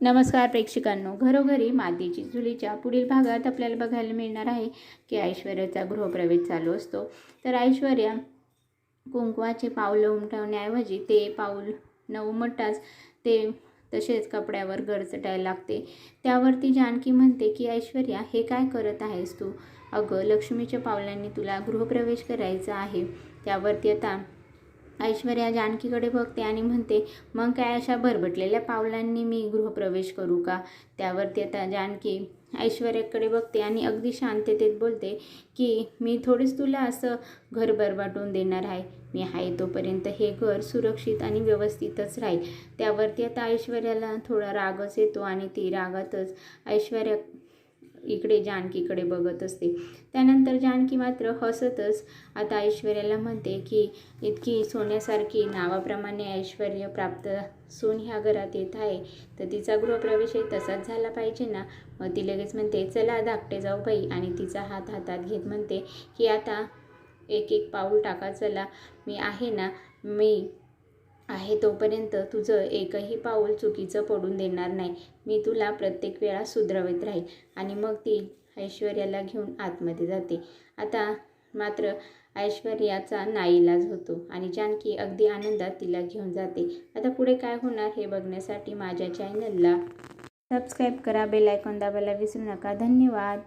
नमस्कार प्रेक्षकांनो. घरोघरी मातीची चुलीच्या पुढील भागात आपल्याला बघायला मिळणार आहे की ऐश्वर्याचा गृहप्रवेश चालू असतो. तर ऐश्वर्या कुंकवाचे पाऊल उमटवण्याऐवजी ते पाऊल न उमटताच ते तसेच कपड्यावर गरचटायला लागते. त्यावरती जानकी म्हणते की ऐश्वर्या हे काय करत आहेस तू? अगं लक्ष्मीच्या पावलांनी तुला गृहप्रवेश करायचा आहे. त्यावरती आता ऐश्वर्या जानकीकडे बघते आणि म्हणते मग काय अशा भरभटलेल्या पावलांनी मी गृहप्रवेश करू का? त्यावरती आता जानकी ऐश्वर्याकडे बघते आणि अगदी शांततेत बोलते की मी थोडीच तुला असं घर बरबाटून देणार आहे. मी आहे तोपर्यंत हे घर सुरक्षित आणि व्यवस्थितच राहील. त्यावरती आता ऐश्वर्याला थोडा रागच येतो आणि ती रागातच ऐश्वर्या इकडे जानकीकडे बघत असते. त्यानंतर जानकी मात्र हसतच आता ऐश्वर्याला म्हणते की इतकी सोन्यासारखी नावाप्रमाणे ऐश्वर्य प्राप्त सून ह्या घरात येत आहे. तर तिचा गृहप्रवेशही तसाच झाला पाहिजे ना? मग ती लगेच म्हणते चला धाकटे जाऊ बाई. आणि तिचा हात हातात घेत म्हणते की आता एक एक पाऊल टाका चला. मी आहे ना? मी आहे तोपर्यंत तुझं एकही पाऊल चुकीचं पडून देणार नाही. मी तुला प्रत्येक वेळा सुधरवत राहील आणि मग ती ऐश्वर्याला घेऊन आतमध्ये जाते. आता मात्र ऐश्वर्याचा नाईलाज होतो आणि जानकी अगदी आनंदात तिला घेऊन जाते. आता पुढे काय होणार हे बघण्यासाठी माझ्या चॅनलला सबस्क्राईब करा बेल आयकॉन दाबायला विसरू नका. धन्यवाद!